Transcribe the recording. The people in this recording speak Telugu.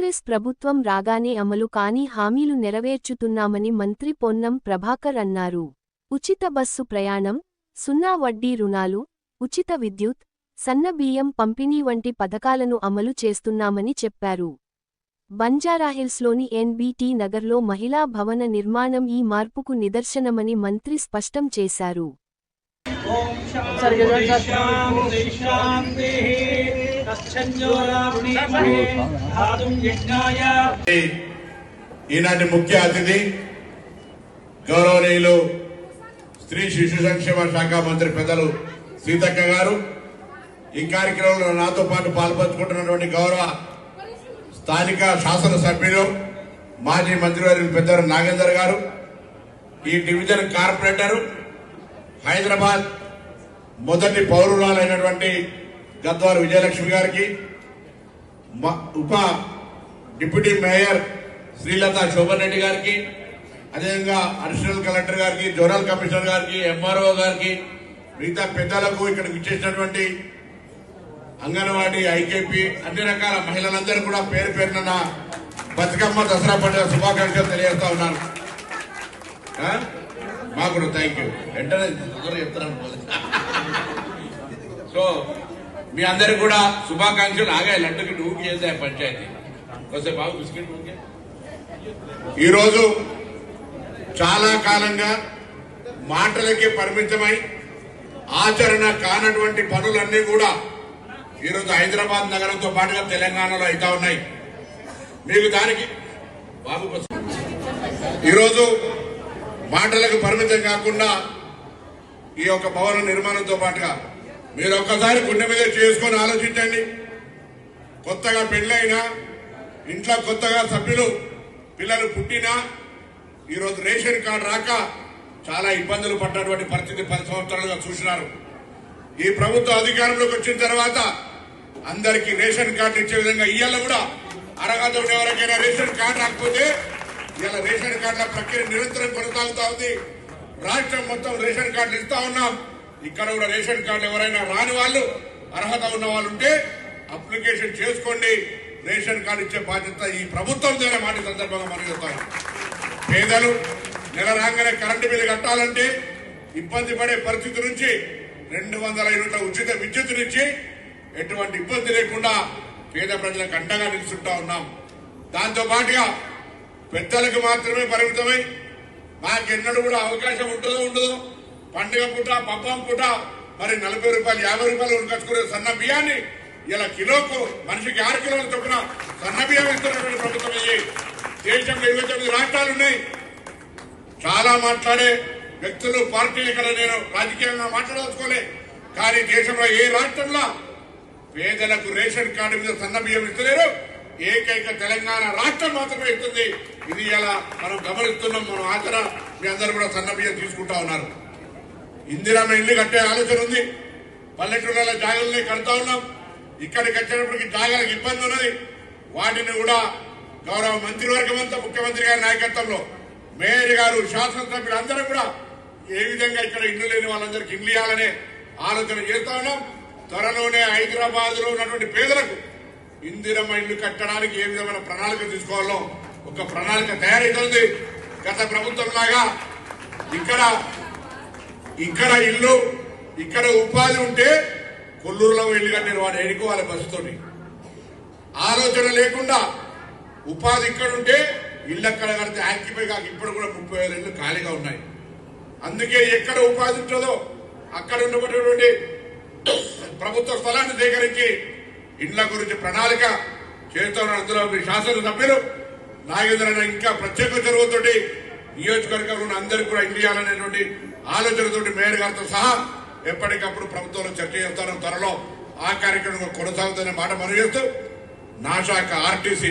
కాంగ్రెస్ ప్రభుత్వం రాగానే అమలు కాని హామీలు నెరవేర్చుతున్నామని మంత్రి పొన్నం ప్రభాకర్ అన్నారు. ఉచిత బస్సు ప్రయాణం సున్నా వడ్డీ రుణాలు ఉచిత విద్యుత్ సన్న బియ్యం పంపిణీ వంటి పథకాలను అమలు చేస్తున్నామని చెప్పారు. బంజారాహిల్స్లోని ఎన్బీటీ నగర్లో మహిళా భవన నిర్మాణం ఈ మార్పుకు నిదర్శనమని మంత్రి స్పష్టం చేశారు. ఈనాటి ముఖ్య అతిథి గౌరవనీయులు స్త్రీ శిశు సంక్షేమ శాఖ మంత్రి పెద్దలు సీతక్క గారు ఈ కార్యక్రమంలో నాతో పాటు పాల్పంచుకుంటున్నటువంటి గౌరవ స్థానిక శాసనసభ్యులు మాజీ మంత్రివర్యులు పెద్దలు నాగేందర్ గారు ఈ డివిజన్ కార్పొరేటర్ హైదరాబాద్ మొదటి పౌరురాలైనటువంటి గద్వార్ విజయలక్ష్మి గారికి ఉప డిప్యూటీ మేయర్ శ్రీలత శోభన్ రెడ్డి గారికి అదేవిధంగా అడిషనల్ కలెక్టర్ గారికి జోనల్ కమిషనర్ గారికి ఎంఆర్ఓ గారికి మిగతా పెద్దలకు ఇక్కడికి ఇచ్చేసినటువంటి అంగన్వాడీ ఐకేపీ అన్ని రకాల మహిళలందరూ కూడా పేరు పేరున నా బతుకమ్మ దసరా పండుగ శుభాకాంక్షలు తెలియజేస్తా ఉన్నాను. మాకు కూడా థ్యాంక్ యూ వెంటనే చెప్తాను సో మీ అందరికి కూడా శుభాకాంక్షలు. ఆగాయి లడ్డుకి నువ్వు చేసే పంచాయతీ. వస్తే బాబు బిస్కెట్ ఈరోజు చాలా కాలంగా మాటలకి పరిమితమై ఆచరణ కానటువంటి పనులన్నీ కూడా ఈరోజు హైదరాబాద్ నగరంతో పాటుగా తెలంగాణలో అవుతా ఉన్నాయి. మీకు దానికి బాబు ఈరోజు మాటలకు పరిమితం కాకుండా ఈ యొక్క భవన నిర్మాణంతో పాటుగా మీరు ఒక్కసారి గుండె మీద చేసుకొని ఆలోచించండి. కొత్తగా పెళ్ళైనా ఇంట్లో కొత్తగా సభ్యులు పిల్లలు పుట్టినా ఈరోజు రేషన్ కార్డు రాక చాలా ఇబ్బందులు పడ్డటువంటి పరిస్థితి పది సంవత్సరాలుగా చూసినారు. ఈ ప్రభుత్వ అధికారంలోకి వచ్చిన తర్వాత అందరికీ రేషన్ కార్డు ఇచ్చే విధంగా ఇవాళ కూడా అర్హత ఉన్న ఎవరికైనా రేషన్ కార్డు రాకపోతే ఇవాళ రేషన్ కార్డుల ప్రక్రియ నిరంతరం కొనసాగుతా ఉంది. రాష్ట్రం మొత్తం రేషన్ కార్డులు ఇస్తా ఉన్నాం. ఇక్కడ కూడా రేషన్ కార్డు ఎవరైనా రాని వాళ్ళు అర్హత ఉన్న వాళ్ళు ఉంటే అప్లికేషన్ చేసుకోండి. రేషన్ కార్డు ఇచ్చే బాధ్యత ఈ ప్రభుత్వం ద్వారా మాట సందర్భంగా మనం పేదలు నెల రాగానే కరెంటు బిల్లు కట్టాలంటే ఇబ్బంది పడే పరిస్థితి నుంచి రెండు వందల యూనిట్ల ఉచిత విద్యుత్తునిచ్చి ఎటువంటి ఇబ్బంది లేకుండా పేద ప్రజలకు అండగా నిలుచుంటా ఉన్నాం. దాంతో పాటుగా పెద్దలకు మాత్రమే పరిమితమై మాకెన్నడూ కూడా అవకాశం ఉంటుందో ఉండదో పండుగ పూట పబ్బం పూట మరి నలభై రూపాయలు యాభై రూపాయలు ఉనకచ్చుకునే సన్న బియ్యాన్ని ఇలా కిలోకు మనిషికి ఆరు కిలోల చొప్పున సన్న బియ్యం ఇస్తున్నటువంటి ప్రభుత్వం ఇది. దేశంలో ఇరవై తొమ్మిది రాష్ట్రాలు ఉన్నాయి. చాలా మాట్లాడే వ్యక్తులు పార్టీలు ఇక్కడ నేను రాజకీయంగా మాట్లాడదలుచుకోలే. కానీ దేశంలో ఏ రాష్ట్రంలో పేదలకు రేషన్ కార్డు మీద సన్న బియ్యం ఇస్తలేరు? ఏకైక తెలంగాణ రాష్ట్రం మాత్రమే ఇస్తుంది. ఇది ఇలా మనం గమనిస్తున్నాం మనం ఆచర మీ అందరూ కూడా సన్న బియ్యం తీసుకుంటా ఉన్నారు. ఇందిరమ్మ ఇల్లు కట్టే ఆలోచన ఉంది. పల్లెటూళ్ళ జాగాలని కడతా ఉన్నాం. ఇక్కడికి వచ్చేటప్పటికి జాగాలకు ఇబ్బంది ఉన్నది. వాటిని కూడా గౌరవ మంత్రివర్గం అంతా ముఖ్యమంత్రి గారి నాయకత్వంలో మేయర్ గారు శాసనసభ్యులు అందరూ కూడా ఏ విధంగా ఇక్కడ ఇల్లు లేని వాళ్ళందరికీ ఇల్లు ఇవ్వాలనే ఆలోచన చేస్తా ఉన్నాం. త్వరలోనే హైదరాబాద్లో ఉన్నటువంటి పేదలకు ఇందిరమ్మ ఇల్లు కట్టడానికి ఏ విధమైన ప్రణాళిక తీసుకోవాలో ఒక ప్రణాళిక తయారైతుంది గత ప్రభుత్వం లాగా ఇక్కడ ఇక్కడ ఇల్లు ఇక్కడ ఉపాధి ఉంటే కొల్లూరులో ఇల్లు కట్టిన వాడు వాళ్ళ బస్సుతోటి ఆలోచన లేకుండా ఉపాధి ఇక్కడ ఉంటే ఇల్లు అక్కడ కడితే ఆక్యుపై కాక ఇప్పుడు కూడా ముప్పై వేల ఇల్లు ఖాళీగా ఉన్నాయి. అందుకే ఎక్కడ ఉపాధి ఉంటుందో అక్కడ ఉన్నటువంటి ప్రభుత్వ స్థలాన్ని సేకరించి ఇండ్ల గురించి ప్రణాళిక చేస్తున్న అందులో మీ శాసనసభ్యులు. నాగేంద్ర ఇంకా ప్రత్యేక చొరవతోటి నియోజకవర్గంలో ఉన్న అందరికీ కూడా ఇండియాలనేటువంటి ఇవ్వాలనేటువంటి ఆలోచనతోటి మేయర్ గారితో సహా ఎప్పటికప్పుడు ప్రభుత్వంలో చర్చ చేస్తాను. త్వరలో ఆ కార్యక్రమం కొనసాగుతున్న మాట మనం చేస్తూ నా శాఖ ఆర్టీసీ